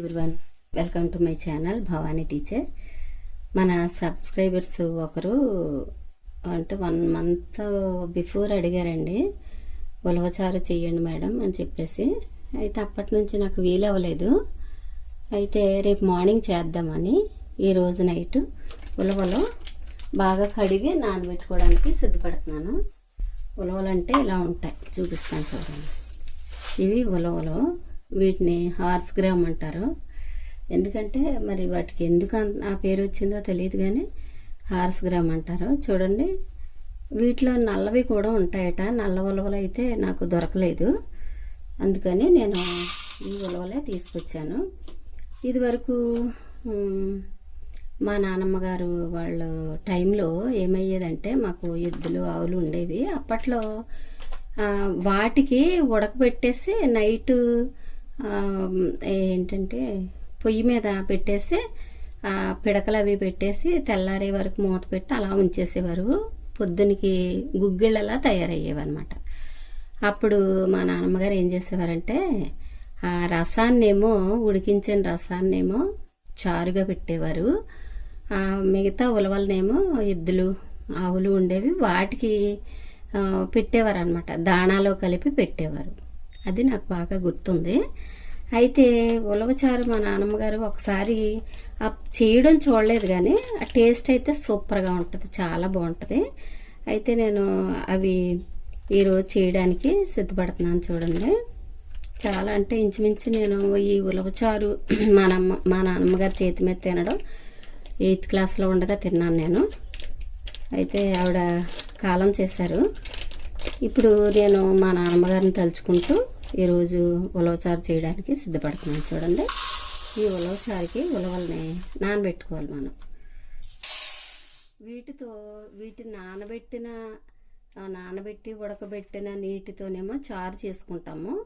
Everyone welcome to my channel Bhavani teacher మన subscribers ఒకరు అంటే వన్ మంత్ బిఫోర్ అడిగారండి ఉలవచారు చేయండి మేడం అని చెప్పేసి. అయితే అప్పటి నుంచి నాకు వీలు అవ్వలేదు. అయితే రేపు మార్నింగ్ చేద్దామని ఈరోజు నైట్ ఉలవలో బాగా కడిగి నానబెట్టుకోవడానికి సిద్ధపడుతున్నాను. ఉలవలు అంటే ఇలా ఉంటాయి చూపిస్తాను చూడండి. ఇవి ఉలవలు. వీటిని హార్స్ గ్రామ్ అంటారు. ఎందుకంటే మరి వాటికి ఎందుకు ఆ పేరు వచ్చిందో తెలియదు కానీ హార్స్ గ్రామ్ అంటారు. చూడండి వీటిలో నల్లవి కూడా ఉంటాయట. నల్ల ఉలవలు అయితే నాకు దొరకలేదు. అందుకని నేను ఈ ఉలవలే తీసుకొచ్చాను. ఇదివరకు మా నాన్నమ్మ గారు వాళ్ళ టైంలో ఏమయ్యేదంటే మాకు ఎద్దులు ఆవులు ఉండేవి. అప్పట్లో వాటికి ఉడకబెట్టేసి నైట్ ఏంటంటే పొయ్యి మీద పెట్టేసి పిడకలు అవి పెట్టేసి తెల్లారే వరకు మూత పెట్టి అలా ఉంచేసేవారు. పొద్దునకి గుగ్గిళ్ళలా తయారయ్యేవన్నమాట. అప్పుడు మా నాన్నమ్మగారు ఏం చేసేవారంటే ఆ రసాన్నేమో ఉడికించిన రసాన్నేమో చారుగా పెట్టేవారు. మిగతా ఉలవలనేమో ఎద్దులు ఆవులు ఉండేవి వాటికి పెట్టేవారు అనమాట దాణాలో కలిపి పెట్టేవారు. అది నాకు బాగా గుర్తుంది. అయితే ఉలవచారు మా నాన్నమ్మగారు ఒకసారి ఆ చేయడం చూడలేదు కానీ ఆ టేస్ట్ అయితే సూపర్గా ఉంటుంది చాలా బాగుంటుంది. అయితే నేను అవి ఈరోజు చేయడానికి సిద్ధపడుతున్నాను చూడండి. చాలా అంటే ఇంచుమించు నేను ఈ ఉలవచారు మా నమ్మ మా నాన్నమ్మగారి చేతి మీద తినడం ఎయిత్ క్లాస్లో ఉండగా తిన్నాను నేను. అయితే ఆవిడ కాలం చేశారు. ఇప్పుడు నేను మా నాన్నమ్మగారిని తలుచుకుంటూ ఈరోజు ఉలవచారు చేయడానికి సిద్ధపడుతున్నాను. చూడండి. ఈ ఉలవచారుకి ఉలవల్ని నానబెట్టుకోవాలి మనం. వీటితో వీటిని నానబెట్టిన నానబెట్టి ఉడకబెట్టిన నీటితోనేమో చారు చేసుకుంటాము.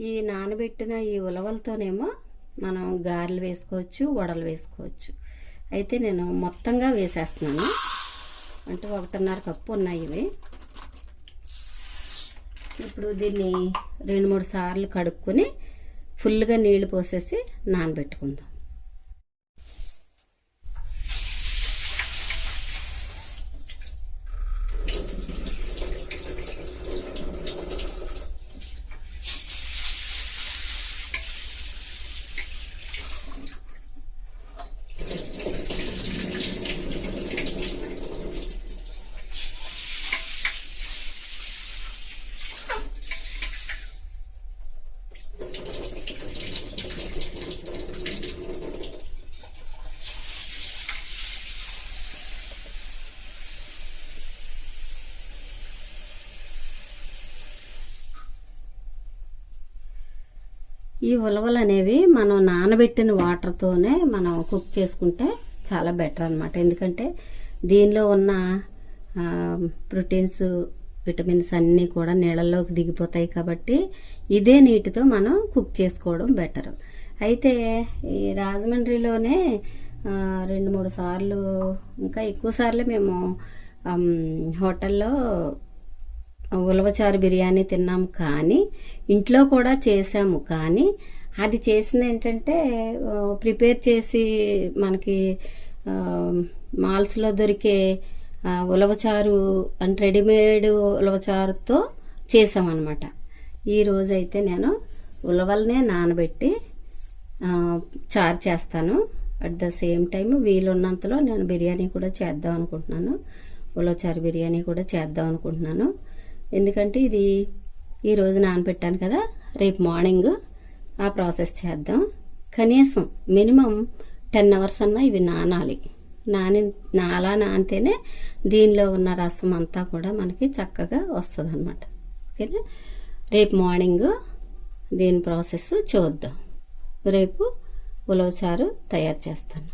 ఈ నానబెట్టిన ఈ ఉలవలతోనేమో మనం గారెలు వేసుకోవచ్చు వడలు వేసుకోవచ్చు. అయితే నేను మొత్తంగా వేసేస్తున్నాను. అంటే ఒకటిన్నర కప్పు ఉన్నాయి ఇవి. ఇప్పుడు దీన్ని రెండు మూడు సార్లు కడుక్కొని ఫుల్గా నీళ్ళు పోసేసి నానబెట్టుకుందాం. ఈ ఉలవలు అనేవి మనం నానబెట్టిన వాటర్తోనే మనం కుక్ చేసుకుంటే చాలా బెటర్ అనమాట ఎందుకంటే దీనిలో ఉన్న ప్రోటీన్స్ విటమిన్స్ అన్నీ కూడా నీళ్ళల్లోకి దిగిపోతాయి కాబట్టి ఇదే నీటితో మనం కుక్ చేసుకోవడం బెటర్ అయితే ఈ రాజమండ్రిలోనే రెండు మూడు సార్లు ఇంకా ఎక్కువ సార్లు మేము హోటల్లో ఉలవచారు బిర్యానీ తిన్నాము కానీ ఇంట్లో కూడా చేసాము కానీ అది చేసింది ఏంటంటే ప్రిపేర్ చేసి మనకి మాల్స్లో దొరికే ఉలవచారు అంటే రెడీమేడ్ ఉలవచారుతో చేసామన్నమాట. ఈరోజు అయితే నేను ఉలవలనే నానబెట్టి చారు చేస్తాను. అట్ ద సేమ్ టైం వీలున్నంతలో నేను బిర్యానీ కూడా చేద్దాం అనుకుంటున్నాను. ఉలవచారు బిర్యానీ కూడా చేద్దాం అనుకుంటున్నాను. ఎందుకంటే ఇది ఈరోజు నానబెట్టాను కదా రేపు మార్నింగ్ ఆ ప్రాసెస్ చేద్దాం. కనీసం మినిమం టెన్ అవర్స్ అన్నా ఇవి నానాలి. నాని నా అలా నానితేనే దీనిలో ఉన్న రసం అంతా కూడా మనకి చక్కగా వస్తుంది అనమాట ఓకేనా? రేపు మార్నింగ్ దీని ప్రాసెస్ చూద్దాం. రేపు ఉలవచారు తయారు చేస్తాను.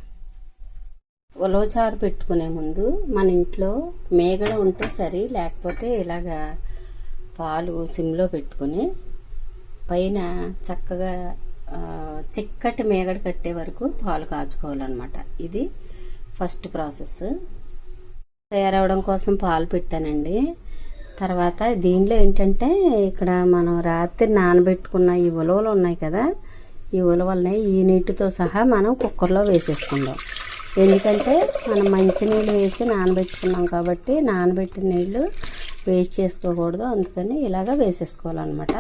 ఉలవచారు పెట్టుకునే ముందు మన ఇంట్లో మేగడ ఉంటే సరి లేకపోతే ఇలాగా పాలు సిమ్లో పెట్టుకొని పైన చక్కగా చిక్కటి మేగడ కట్టే వరకు పాలు కాచుకోవాలన్నమాట. ఇది ఫస్ట్ ప్రాసెస్. తయారవడం కోసం పాలు పెట్టానండి. తర్వాత దీనిలో ఏంటంటే ఇక్కడ మనం రాత్రి నానబెట్టుకున్న ఈ ఉలవలు ఉన్నాయి కదా ఈ ఉలవల్ని ఈ నీటితో సహా మనం కుక్కర్లో వేసేసుకుందాం. ఎందుకంటే మనం మంచినీళ్ళు వేసి నానబెట్టుకున్నాం కాబట్టి నానబెట్టిన నీళ్ళు వేస్ట్ చేసుకోకూడదు. అందుకని ఇలాగ వేసేసుకోవాలన్నమాట.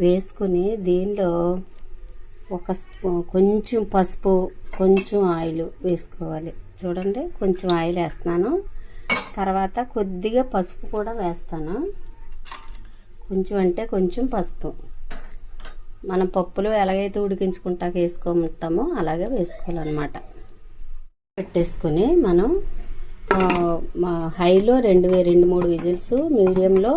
వేసుకుని దీనిలో ఒక కొంచెం పసుపు కొంచెం ఆయిల్ వేసుకోవాలి. చూడండి కొంచెం ఆయిల్ వేస్తున్నాను. తర్వాత కొద్దిగా పసుపు కూడా వేస్తాను. కొంచెం అంటే కొంచెం పసుపు. మనం పప్పులు ఎలాగైతే ఉడికించుకుంటాక వేసుకోమంటామో అలాగే వేసుకోవాలన్నమాట. పెట్టేసుకొని మనం హైలో రెండు రెండు మూడు విజిల్స్ మీడియంలో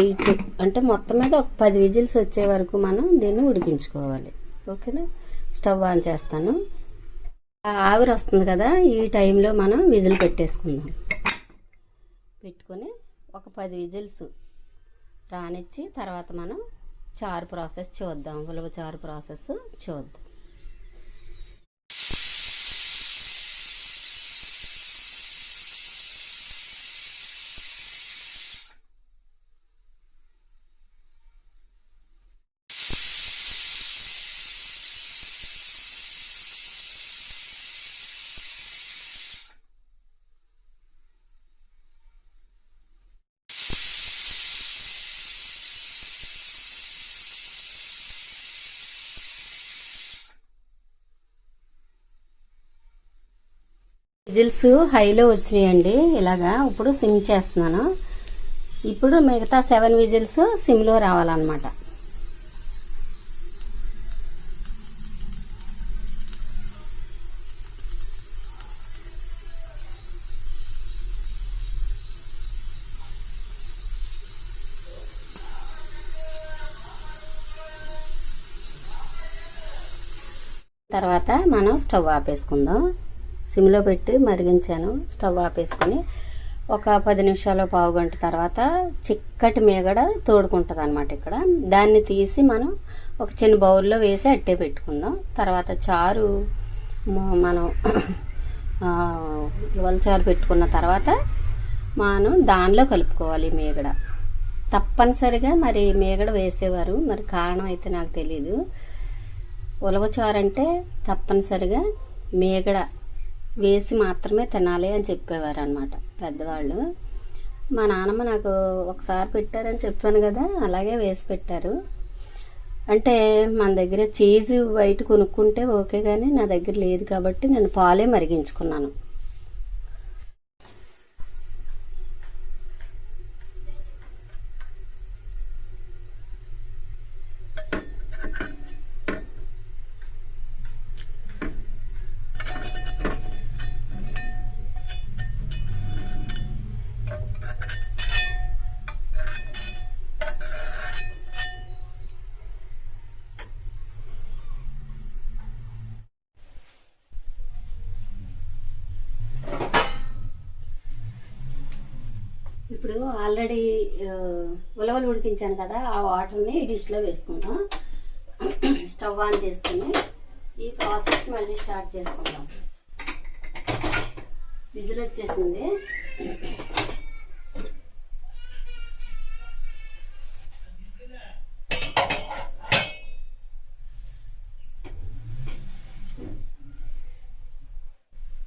ఎయిట్ అంటే మొత్తం మీద ఒక పది విజిల్స్ వచ్చే వరకు మనం దీన్ని ఉడికించుకోవాలి. ఓకేనా? స్టవ్ ఆన్ చేస్తాను. ఆవిరి వస్తుంది కదా ఈ టైంలో మనం విజిల్ పెట్టేసుకుందాం. పెట్టుకొని ఒక పది విజిల్స్ రానిచ్చి తర్వాత మనం చారు ప్రాసెస్ చూద్దాం. ఉలవ చారు ప్రాసెస్ చూద్దాం. విజిల్స్ హైలో వచ్చినాయండి. ఇలాగా ఇప్పుడు సిమ్ చేస్తున్నాను. ఇప్పుడు మిగతా సెవెన్ విజిల్స్ సిమ్లో రావాలన్నమాట. తర్వాత మనం స్టవ్ ఆపేసుకుందాం. సిమ్లో పెట్టి మరిగించాను స్టవ్ ఆపేసుకొని. ఒక పది నిమిషాలు పావు గంట తర్వాత చిక్కటి మేగడ తోడుకుంటుంది అనమాట ఇక్కడ. దాన్ని తీసి మనం ఒక చిన్న బౌల్లో వేసి అట్టే పెట్టుకుందాం. తర్వాత చారు మనం ఆ, ఉలవల చారు పెట్టుకున్న తర్వాత మనం దానిలో కలుపుకోవాలి మేగడ. తప్పనిసరిగా మరి మేగడ వేసేవారు. మరి కారణం అయితే నాకు తెలీదు. ఉలవచారు అంటే తప్పనిసరిగా మేగడ వేసి మాత్రమే తినాలి అని చెప్పేవారు అనమాట పెద్దవాళ్ళు. మా నాన్నమ్మ నాకు ఒకసారి పెట్టారని చెప్పాను కదా అలాగే వేసి పెట్టారు. అంటే మన దగ్గర చీజ్ బయట కొనుక్కుంటే ఓకే కానీ నా దగ్గర లేదు కాబట్టి నేను పాలే మరిగించుకున్నాను ఇప్పుడు ఆల్రెడీ ఉలవలు ఉడికించాను కదా ఆ వాటర్ని డిష్లో వేసుకుందాం. స్టవ్ ఆన్ చేసుకుని ఈ ప్రాసెస్ మళ్ళీ స్టార్ట్ చేసుకుందాం. విజిల్ వచ్చేసింది.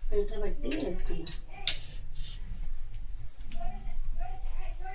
ఫిల్టర్ బట్టి వేసుకుందాం.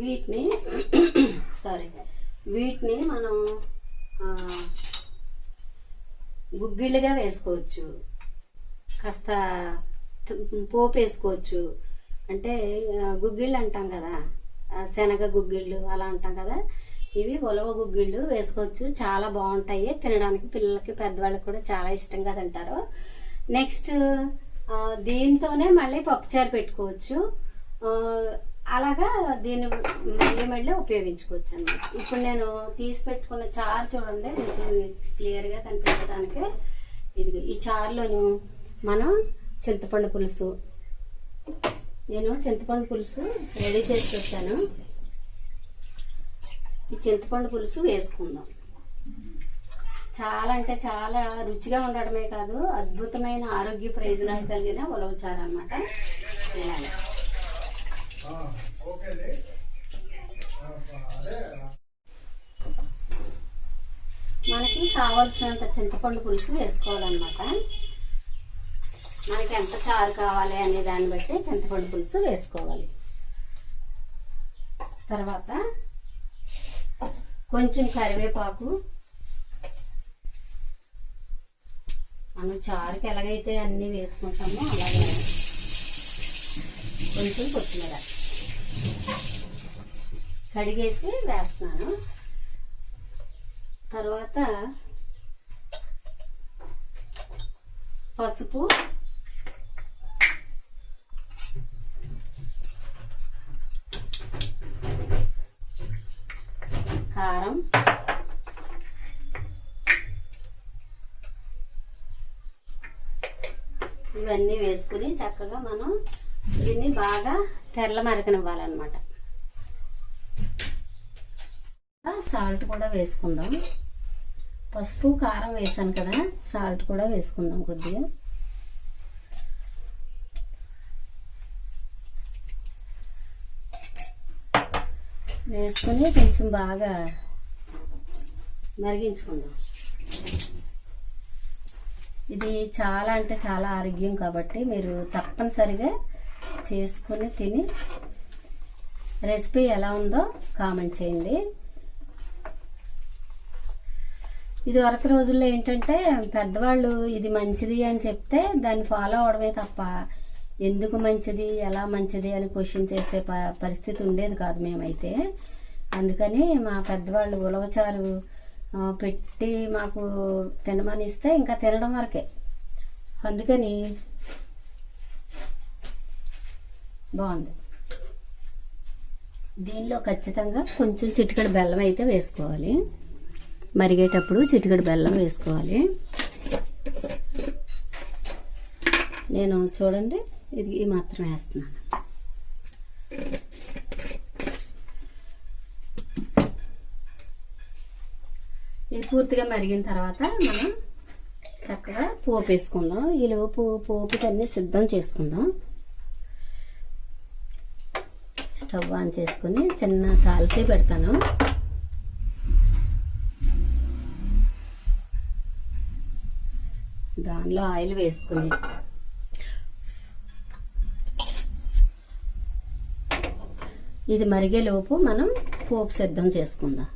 వీటిని సారీ వీటిని మనం గుగ్గిళ్ళుగా వేసుకోవచ్చు. కాస్త పోపు వేసుకోవచ్చు అంటే గుగ్గిళ్ళు అంటాం కదా శనగ గుగ్గిళ్ళు అలా అంటాం కదా ఇవి ఉలవ గుగ్గిళ్ళు వేసుకోవచ్చు. చాలా బాగుంటాయి. తినడానికి పిల్లలకి పెద్దవాళ్ళకి కూడా చాలా ఇష్టంగా తింటారు. నెక్స్ట్ దీంతోనే మళ్ళీ పప్పుచారు పెట్టుకోవచ్చు. అలాగా దీన్ని మళ్ళీ మళ్ళీ ఉపయోగించుకోవచ్చు అన్నమాట ఇప్పుడు నేను తీసి పెట్టుకున్న చారు చూడండి మీకు క్లియర్గా కనిపించడానికి. ఇది ఈ చారులోను మనం చింతపండు పులుసు. నేను చింతపండు పులుసు రెడీ చేసి పెట్టాను. ఈ చింతపండు పులుసు వేసుకుందాం. చాలా అంటే చాలా రుచిగా ఉండడమే కాదు అద్భుతమైన ఆరోగ్య ప్రయోజనాలు కలిగిన ఉలవచారు అనమాట తినాలి మనకి కావాల్సినంత చింతపండు పులుసు వేసుకోవాలన్నమాట. మనకి ఎంత చారు కావాలి అనే దాన్ని బట్టి చింతపండు పులుసు వేసుకోవాలి. తర్వాత కొంచెం కరివేపాకు. మనం చారుకి ఎలాగైతే అన్నీ వేసుకుంటామో అలాగే కొంచెం కొత్తిమీర. కడిగేసి వేస్తున్నాను. తర్వాత పసుపు కారం ఇవన్నీ వేసుకుని చక్కగా మనం దీన్ని బాగా తెల్ల మరకనివ్వాలన్నమాట సాల్ట్ కూడా వేసుకుందాం. పసుపు కారం వేసాను కదా సాల్ట్ కూడా వేసుకుందాం కొద్దిగా. వేసుకుని కొంచెం బాగా మరిగించుకుందాం. ఇది చాలా అంటే చాలా ఆరోగ్యం కాబట్టి మీరు తప్పనిసరిగా చేసుకుని తిని రెసిపీ ఎలా ఉందో కామెంట్ చేయండి. ఇది వరకు రోజుల్లో ఏంటంటే పెద్దవాళ్ళు ఇది మంచిది అని చెప్తే దాన్ని ఫాలో అవడమే తప్ప ఎందుకు మంచిది ఎలా మంచిది అని క్వశ్చన్ చేసే ప పరిస్థితి ఉండేది కాదు మేమైతే. అందుకని మా పెద్దవాళ్ళు ఉలవచారు పెట్టి మాకు తినమని ఇస్తే ఇంకా తినడం వరకే. అందుకని బాగుంది. దీనిలో ఖచ్చితంగా కొంచెం చిటికెడు బెల్లం అయితే వేసుకోవాలి. మరిగేటప్పుడు చిటికెడు బెల్లం వేసుకోవాలి. నేను చూడండి ఇది ఈ మాత్రం వేస్తున్నాను. ఇది పూర్తిగా మరిగిన తర్వాత మనం చక్కగా పోపు వేసుకుందాం. ఈ లోపు పోపుకన్నీ సిద్ధం చేసుకుందాం. స్టవ్ ఆన్ చేసుకుని చిన్న తాల్చి పెడతాను. దానిలో ఆయిల్ వేసుకుని. ఇది మరిగేలోపు మనం పోపు సిద్ధం చేసుకుందాం.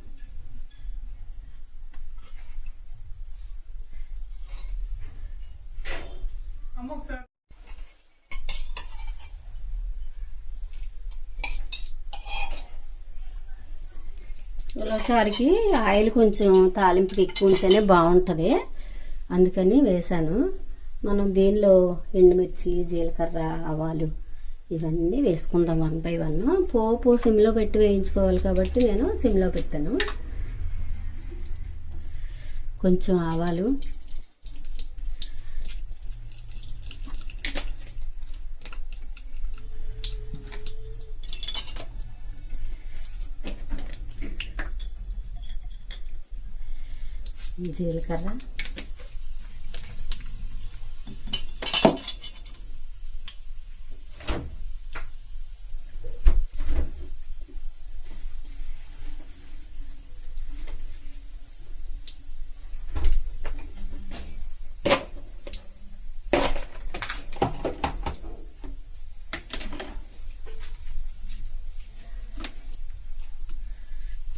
ఉలవచారుకి ఆయిల్ కొంచెం తాలింపుకి ఎక్కువ ఉంటేనే బాగుంటుంది. అందుకని వేసాను మనం దీనిలో ఎండుమిర్చి జీలకర్ర ఆవాలు ఇవన్నీ వేసుకుందాం వన్ బై వన్. పోపు సిమ్లో పెట్టి వేయించుకోవాలి కాబట్టి నేను సిమ్లో పెట్టాను. కొంచెం ఆవాలు. జీలకర్ర.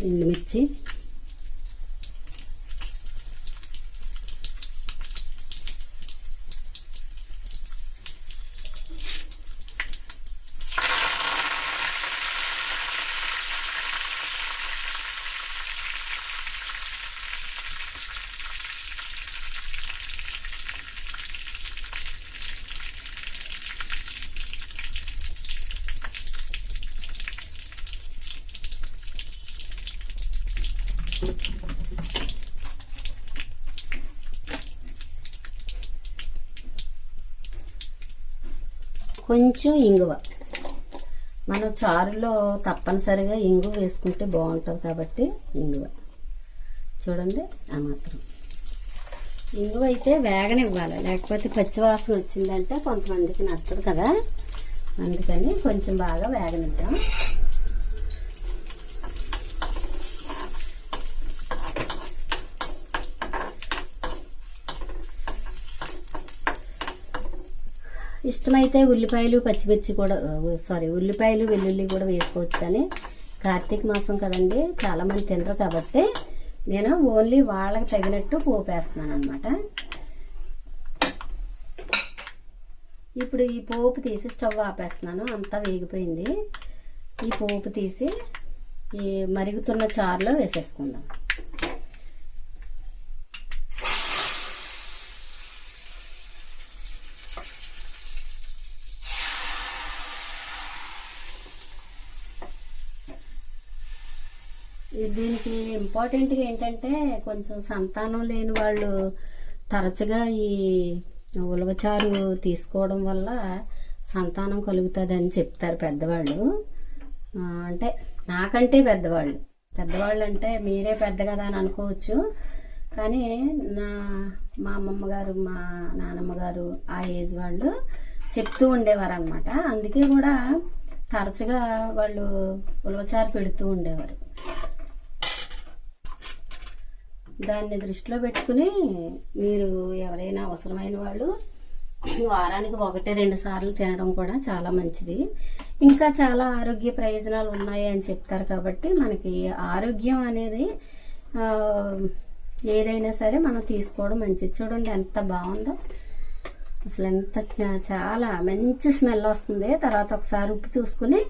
ఎండుమిర్చి కొంచెం ఇంగువ. మనం చారులో తప్పనిసరిగా ఇంగు వేసుకుంటే బాగుంటుంది కాబట్టి ఇంగువ. చూడండి ఆ మాత్రం. ఇంగువ అయితే వేగనివ్వాలి లేకపోతే పచ్చివాసన వచ్చిందంటే కొంతమందికి నచ్చదు కదా. అందుకని కొంచెం బాగా వేగనిద్దాం. ఇష్టమైతే ఉల్లిపాయలు పచ్చిమిర్చి కూడా సారీ ఉల్లిపాయలు వెల్లుల్లి కూడా వేసుకోవచ్చు కానీ కార్తీక మాసం కదండి చాలామంది తినరు కాబట్టి నేను ఓన్లీ వాళ్ళకి తగినట్టు పోపేస్తున్నాను అనమాట ఇప్పుడు ఈ పోపు తీసి స్టవ్ ఆపేస్తున్నాను అంతా వేగిపోయింది. ఈ పోపు తీసి ఈ మరుగుతున్న చారులో వేసేసుకుందాం. దీనికి ఇంపార్టెంట్గా ఏంటంటే కొంచెం సంతానం లేని వాళ్ళు తరచుగా ఈ ఉలవచారు తీసుకోవడం వల్ల సంతానం కలుగుతుంది అని చెప్తారు పెద్దవాళ్ళు. అంటే నాకంటే పెద్దవాళ్ళు. పెద్దవాళ్ళు అంటే మీరే పెద్ద కదా అని అనుకోవచ్చు. కానీ నా మా అమ్మమ్మ గారు మా నానమ్మ గారు ఆ ఏజ్ వాళ్ళు చెప్తూ ఉండేవారు అనమాట అందుకే కూడా తరచుగా వాళ్ళు ఉలవచారు పెడుతూ ఉండేవారు. దాన్ని దృష్టిలో పెట్టుకుని మీరు ఎవరైనా అవసరమైన వాళ్ళు వారానికి ఒకటి రెండు సార్లు తినడం కూడా చాలా మంచిది. ఇంకా చాలా ఆరోగ్య ప్రయోజనాలు ఉన్నాయి అని చెప్తారు కాబట్టి మనకి ఆరోగ్యం అనేది ఏదైనా సరే మనం తీసుకోవడం మంచిది. చూడండి ఎంత బాగుందో. అసలు ఎంత చాలా మంచి స్మెల్ వస్తుంది. తర్వాత ఒకసారి ఉప్పు చూసుకుని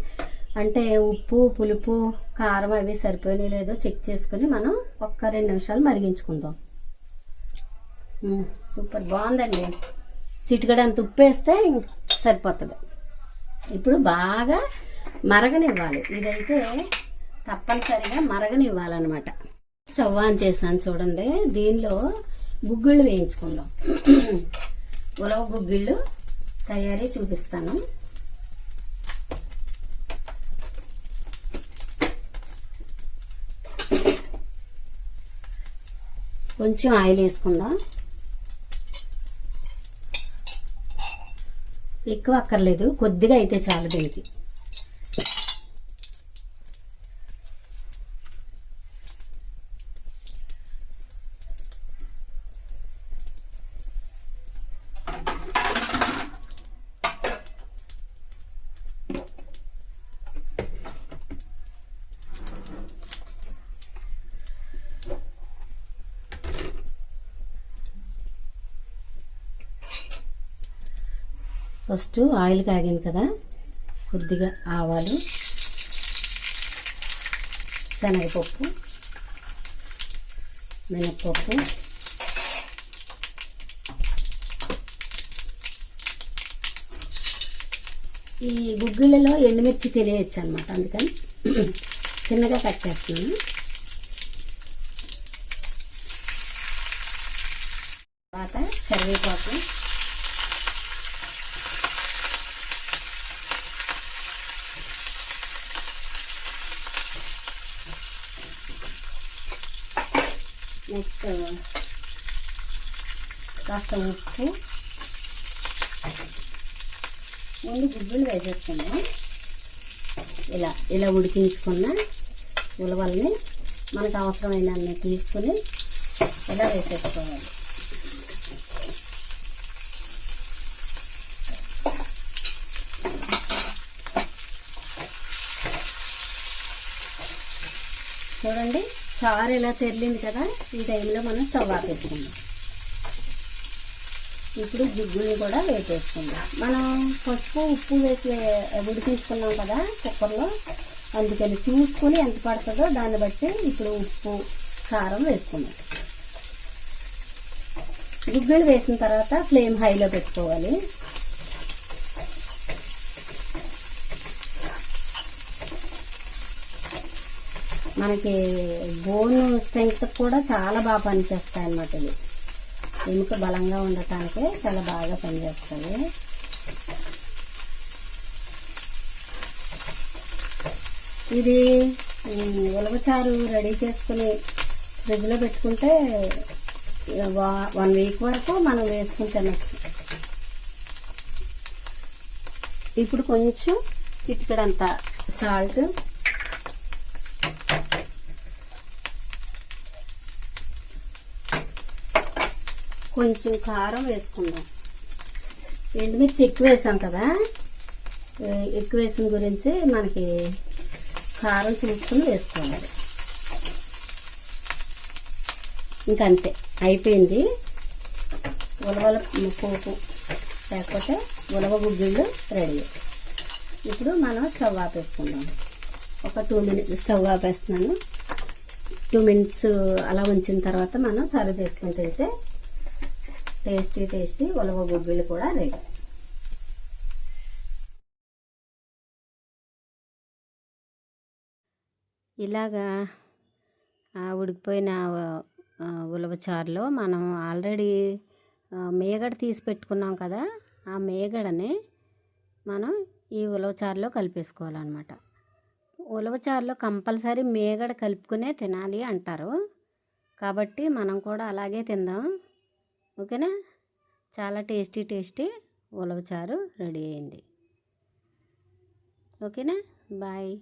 అంటే ఉప్పు పులుపు కారం అవి సరిపోయినాయి లేదో చెక్ చేసుకుని మనం ఒక్క రెండు నిమిషాలు మరిగించుకుందాం. సూపర్. బాగుందండి. చిటికడంత ఉప్పు వేస్తే సరిపోతుంది. ఇప్పుడు బాగా మరగనివ్వాలి. ఇదైతే తప్పనిసరిగా మరగనివ్వాలన్నమాట. స్టవ్ ఆన్ చేశాను చూడండి. దీనిలో గుగ్గిళ్ళు వేయించుకుందాం. ఉలవ గుగ్గిళ్ళు తయారీ చూపిస్తాను. కొంచెం ఆయిల్ వేసుకుందాం? ఎక్కువ అక్కర్లేదు కొద్దిగా అయితే చాలు దీనికి. ఫస్ట్ ఆయిల్ కాగింది కదా కొద్దిగా ఆవాలు శనగపప్పు మినప్పప్పు ఈ గుగ్గిళ్ళలో ఎండుమిర్చి తెలియచ్చు అనమాట అందుకని చిన్నగా కట్ చేస్తున్నాను తర్వాత కరివేపాకు నెక్స్ట్ కాస్త ఉప్పు. ముందు గుడ్డులు వేసేస్తాము ఇలా ఇలా ఉడికించుకున్న ఉలవల్ని మనకు అవసరమైన అన్ని తీసుకుని ఇలా వేసేసుకోవాలి. చూడండి చారు ఇలా తెరిలింది కదా? ఈ టైంలో మనం స్టవ్ ఆపేసుకుందాం ఇప్పుడు గుగ్గుని కూడా వేసేసుకుందాం. మనం పసుపు ఉప్పు వేసి తీసుకున్నాం కదా కుక్కర్లో. అందుకని చూసుకొని ఎంత పడుతుందో దాన్ని బట్టి ఇప్పుడు ఉప్పు కారం వేసుకుందాం. గుగ్గులు వేసిన తర్వాత ఫ్లేమ్ హైలో పెట్టుకోవాలి. మనకి బోన్ స్ట్రెంగ్త్ కూడా చాలా బాగా పనిచేస్తాయి అన్నమాట ఇవి. ఎముక బలంగా ఉండటానికి చాలా బాగా పనిచేస్తుంది. ఇది ఉలవచారు రెడీ చేసుకుని ఫ్రిడ్జ్లో పెట్టుకుంటే వన్ వీక్ వరకు మనం వేసుకుని తినచ్చు. ఇప్పుడు కొంచెం చిట్కడంత సాల్ట్ కొంచెం కారం వేసుకుందాం. ఎండుమిర్చి ఎక్కువ వేసాం కదా? ఎక్కువ వేసిన గురించి మనకి కారం చూసుకుని వేసుకోవాలి. ఇంకంతే అయిపోయింది. ఉలవల పోపు లేకపోతే ఉలవ గుగ్గిళ్ళు రెడీ. ఇప్పుడు మనం స్టవ్ ఆపేసుకుందాం. ఒక టూ మినిట్స్ స్టవ్ ఆపేస్తున్నాను. టూ మినిట్స్ అలా ఉంచిన తర్వాత మనం సర్వ్ చేసుకుని తింటే టేస్టీ టేస్టీ ఉలవ గుగ్గిళ్ళు కూడా రెడీ. ఇలాగా ఆ ఉడికిపోయిన ఉలవచారులో మనం ఆల్రెడీ మేగడ తీసి పెట్టుకున్నాం కదా ఆ మేగడని మనం ఈ ఉలవచారులో కలిపేసుకోవాలన్నమాట. ఉలవచారులో కంపల్సరీ మేగడ కలుపుకునే తినాలి అంటారు. కాబట్టి మనం కూడా అలాగే తిందాం. ఓకేనా? చాలా టేస్టీ టేస్టీ ఉలవచారు రెడీ అయింది ఓకేనా? బాయ్.